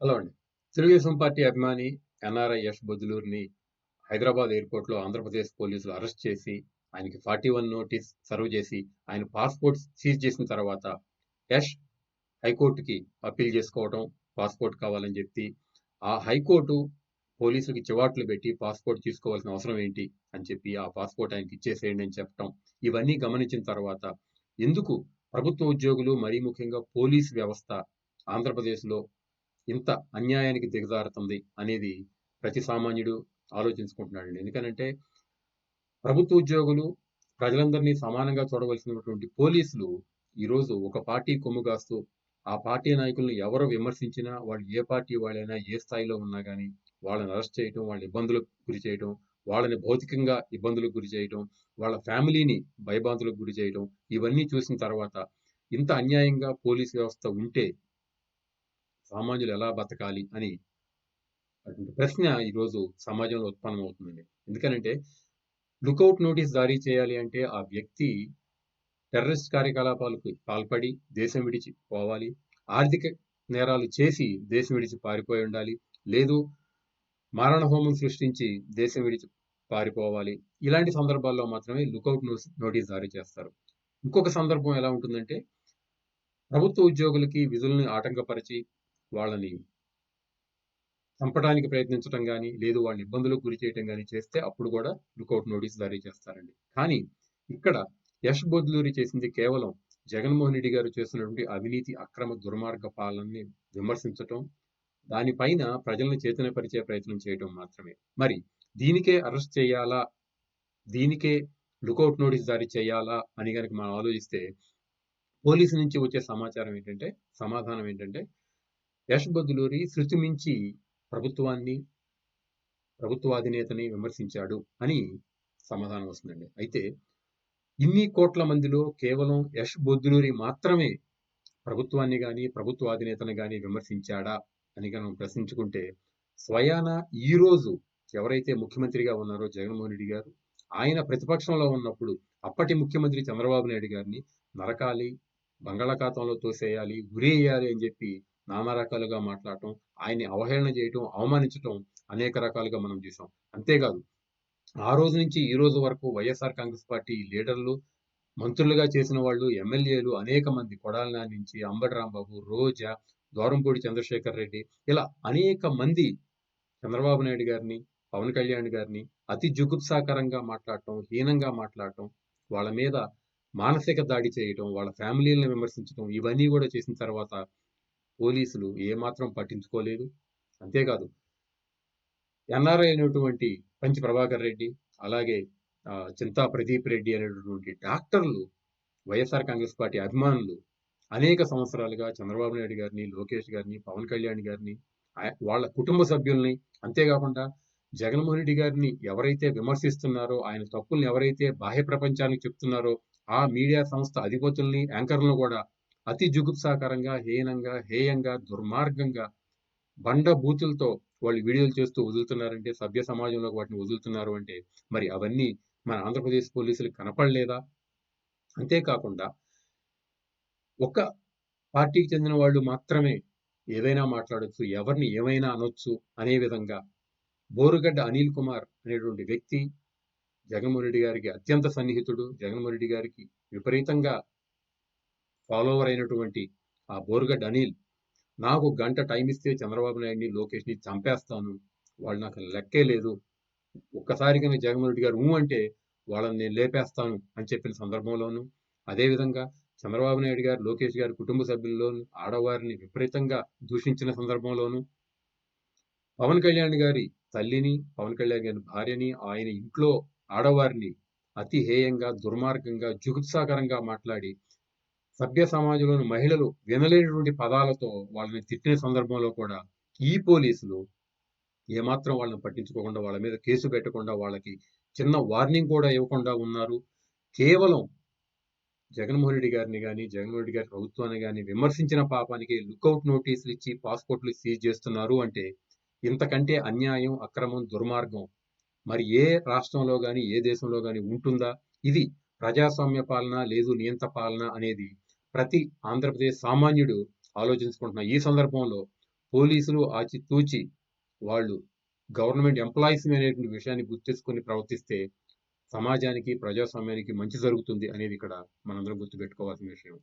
Hello అండి. Telugu Desam party అభిమాని NRI Yash బొద్దులూరిని హైదరాబాద్ ఎయిర్‌పోర్ట్‌లో ఆంధ్రప్రదేశ్ పోలీసులు అరెస్ట్ చేసి, ఆయనకి 41 నోటీస్ సర్వ్ చేసి, ఆయన పాస్‌పోర్ట్ సీజ్ చేసిన తర్వాత, యష్ హైకోర్టుకి అప్పీల్ చేసుకోవటం, పాస్‌పోర్ట్ కావాలని చెప్పి, ఆ హైకోర్టు పోలీసులకి చివాట్లు పెట్టి పాస్‌పోర్ట్ తీసుకోవాల్సిన అవసరం ఏంటి అని చెప్పి, ఆ పాస్‌పోర్ట్ ఆయనకి ఇచ్చేసేయండి అని చెప్పటం. ఇవన్నీ గమనించిన తర్వాత, ఎందుకు ప్రభుత్వ ఉద్యోగులు మరీ ముఖ్యంగా పోలీస్ వ్యవస్థ ఆంధ్రప్రదేశ్‌లో ఇంత అన్యాయానికి దిగజారుతుంది అనేది ప్రతి సామాన్యుడు ఆలోచించుకుంటున్నాడండి. ఎందుకనంటే ప్రభుత్వ ఉద్యోగులు ప్రజలందరినీ సమానంగా చూడవలసినటువంటి పోలీసులు ఈరోజు ఒక పార్టీ కొమ్ము కాస్తూ, ఆ పార్టీ నాయకులను ఎవరు విమర్శించినా, వాళ్ళు ఏ పార్టీ వాళ్ళైనా, ఏ స్థాయిలో ఉన్నా కానీ వాళ్ళని అరెస్ట్ చేయటం, వాళ్ళని ఇబ్బందులకు గురి చేయటం, వాళ్ళని భౌతికంగా ఇబ్బందులకు గురి చేయటం, వాళ్ళ ఫ్యామిలీని భయభ్రాంతులకు గురి చేయటం, ఇవన్నీ చూసిన తర్వాత ఇంత అన్యాయంగా పోలీస్ వ్యవస్థ ఉంటే సామాన్యులు ఎలా బతకాలి అని అటువంటి ప్రశ్న ఈరోజు సమాజంలో ఉత్పన్నమవుతుందండి. ఎందుకనంటే లుకౌట్ నోటీస్ జారీ చేయాలి అంటే ఆ వ్యక్తి టెర్రరిస్ట్ కార్యకలాపాలకు పాల్పడి దేశం విడిచి పోవాలి. ఆర్థిక నేరాలు చేసి దేశం విడిచి పారిపోయి ఉండాలి. లేదు మారణహోమం సృష్టించి దేశం విడిచి పారిపోవాలి. ఇలాంటి సందర్భాల్లో మాత్రమే లుకౌట్ నోటీస్ జారీ చేస్తారు. ఇంకొక సందర్భం ఎలా ఉంటుందంటే ప్రభుత్వ ఉద్యోగులకి విధుల్ని ఆటంకపరిచి, వాళ్ళని చంపడానికి ప్రయత్నించటం కానీ లేదు వాళ్ళని ఇబ్బందులకు గురి చేయటం కానీ చేస్తే అప్పుడు కూడా లుకౌట్ నోటీస్ జారీ చేస్తారండి. కానీ ఇక్కడ యష్ బొద్లూరి చేసింది కేవలం జగన్మోహన్ రెడ్డి గారు చేస్తున్నటువంటి అవినీతి, అక్రమ, దుర్మార్గ పాలనని విమర్శించటం, దానిపైన ప్రజలను చేతనపరిచే ప్రయత్నం చేయటం మాత్రమే. మరి దీనికే అరెస్ట్ చేయాలా? దీనికే లుకౌట్ నోటీస్ జారీ చేయాలా? అని కనుక మనం ఆలోచిస్తే పోలీసు నుంచి వచ్చే సమాచారం ఏంటంటే సమాధానం ఏంటంటే యష్ బొద్దులూరి శృతి మించి ప్రభుత్వాన్ని, ప్రభుత్వాధినేతని విమర్శించాడు అని సమాధానం వస్తుందండి. అయితే ఇన్ని కోట్ల మందిలో కేవలం యష్ బొద్దులూరి మాత్రమే ప్రభుత్వాన్ని కానీ ప్రభుత్వాధినేతని కానీ విమర్శించాడా అని మనం ప్రశ్నించుకుంటే, స్వయాన ఈరోజు ఎవరైతే ముఖ్యమంత్రిగా ఉన్నారో జగన్మోహన్ రెడ్డి గారు, ఆయన ప్రతిపక్షంలో ఉన్నప్పుడు అప్పటి ముఖ్యమంత్రి చంద్రబాబు నాయుడు గారిని నరకాలి, బంగాళాఖాతంలో తోసేయాలి, ఉరేయాలి అని చెప్పి నానా రకాలుగా మాట్లాడటం, ఆయన్ని అవహేళన చేయటం, అవమానించటం అనేక రకాలుగా మనం చూసాం. అంతేకాదు ఆ రోజు నుంచి ఈ రోజు వరకు వైఎస్ఆర్ కాంగ్రెస్ పార్టీ లీడర్లు, మంత్రులుగా చేసిన వాళ్ళు, ఎమ్మెల్యేలు అనేక మంది కొడాలి నుంచి అంబటి రాంబాబు, రోజా, ద్వారంపూడి చంద్రశేఖర్ రెడ్డి ఇలా అనేక మంది చంద్రబాబు నాయుడు గారిని, పవన్ కళ్యాణ్ గారిని అతి జుగుప్సాకరంగా మాట్లాడటం, హీనంగా మాట్లాడటం, వాళ్ళ మీద మానసిక దాడి చేయటం, వాళ్ళ ఫ్యామిలీలను విమర్శించడం ఇవన్నీ కూడా చేసిన తర్వాత పోలీసులు ఏమాత్రం పట్టించుకోలేదు. అంతేకాదు ఎన్ఆర్ఐ అయినటువంటి పంచి ప్రభాకర్ రెడ్డి, అలాగే చింతా ప్రదీప్ రెడ్డి అనేటటువంటి డాక్టర్లు వైఎస్ఆర్ కాంగ్రెస్ పార్టీ అభిమానులు అనేక సంవత్సరాలుగా చంద్రబాబు నాయుడు గారిని, లోకేష్ గారిని, పవన్ కళ్యాణ్ గారిని, వాళ్ళ కుటుంబ సభ్యుల్ని, అంతేకాకుండా జగన్మోహన్ రెడ్డి గారిని ఎవరైతే విమర్శిస్తున్నారో, ఆయన తప్పుల్ని ఎవరైతే బాహ్య ప్రపంచానికి చెప్తున్నారో, ఆ మీడియా సంస్థ అధిపతుల్ని, యాంకర్‌లను కూడా అతి జుగుప్సాకరంగా, హీనంగా, హేయంగా, దుర్మార్గంగా, బండ బూతులతో వాళ్ళు వీడియోలు చేస్తూ వదులుతున్నారంటే, సభ్య సమాజంలోకి వాటిని వదులుతున్నారు అంటే, మరి అవన్నీ మన ఆంధ్రప్రదేశ్ పోలీసులు కనపడలేదా? అంతేకాకుండా ఒక పార్టీకి చెందిన వాళ్ళు మాత్రమే ఏదైనా మాట్లాడొచ్చు, ఎవరిని ఏమైనా అనొచ్చు అనే విధంగా బోరుగడ్డ అనిల్ కుమార్ అనేటువంటి వ్యక్తి జగన్మోహన్ రెడ్డి గారికి అత్యంత సన్నిహితుడు. జగన్మోహన్ రెడ్డి గారికి విపరీతంగా ఫాలోవర్ అయినటువంటి ఆ బోర్గడ్ అనిల్, నాకు గంట టైం ఇస్తే చంద్రబాబు నాయుడిని, లోకేష్‌ని చంపేస్తాను. వాళ్ళు నాకు లెక్కే లేదు. ఒక్కసారి గనుక జగన్మోహన్ రెడ్డి గారు ఊ అంటే వాళ్ళని నేను లేపేస్తాను అని చెప్పిన సందర్భంలోను, అదేవిధంగా చంద్రబాబు నాయుడు గారు, లోకేష్ గారి కుటుంబ సభ్యుల్లోను ఆడవారిని విపరీతంగా దూషించిన సందర్భంలోను, పవన్ కళ్యాణ్ గారి తల్లిని, పవన్ కళ్యాణ్ గారి భార్యని, ఆయన ఇంట్లో ఆడవారిని అతి హేయంగా, దుర్మార్గంగా, జుగుప్సాకరంగా మాట్లాడి, సభ్య సమాజంలోని మహిళలు వినలేనటువంటి పదాలతో వాళ్ళని తిట్టిన సందర్భంలో కూడా ఈ పోలీసులు ఏమాత్రం వాళ్ళని పట్టించుకోకుండా, వాళ్ళ మీద కేసు పెట్టకుండా, వాళ్ళకి చిన్న వార్నింగ్ కూడా ఇవ్వకుండా ఉన్నారు. కేవలం జగన్మోహన్ రెడ్డి గారిని కానీ జగన్మోహన్ రెడ్డి గారి ప్రభుత్వాన్ని కానీ విమర్శించిన పాపానికి లుకౌట్ నోటీసులు ఇచ్చి పాస్‌పోర్ట్‌లు సీజ్ చేస్తున్నారు అంటే, ఇంతకంటే అన్యాయం, అక్రమం, దుర్మార్గం మరి ఏ రాష్ట్రంలో కానీ ఏ దేశంలో కానీ ఉంటుందా? ఇది ప్రజాస్వామ్య పాలన, లేదు నియంత పాలన అనేది ప్రతి ఆంధ్రప్రదేశ్ సామాన్యుడు ఆలోచించుకుంటున్న ఈ సందర్భంలో పోలీసులు ఆచితూచి వాళ్ళు గవర్నమెంట్ ఎంప్లాయీస్ అనేటువంటి విషయాన్ని గుర్తించుకొని ప్రవర్తిస్తే సమాజానికి ప్రజాస్వామ్యానికి మంచి జరుగుతుంది అనేది ఇక్కడ మనందరం గుర్తుపెట్టుకోవాల్సిన విషయం.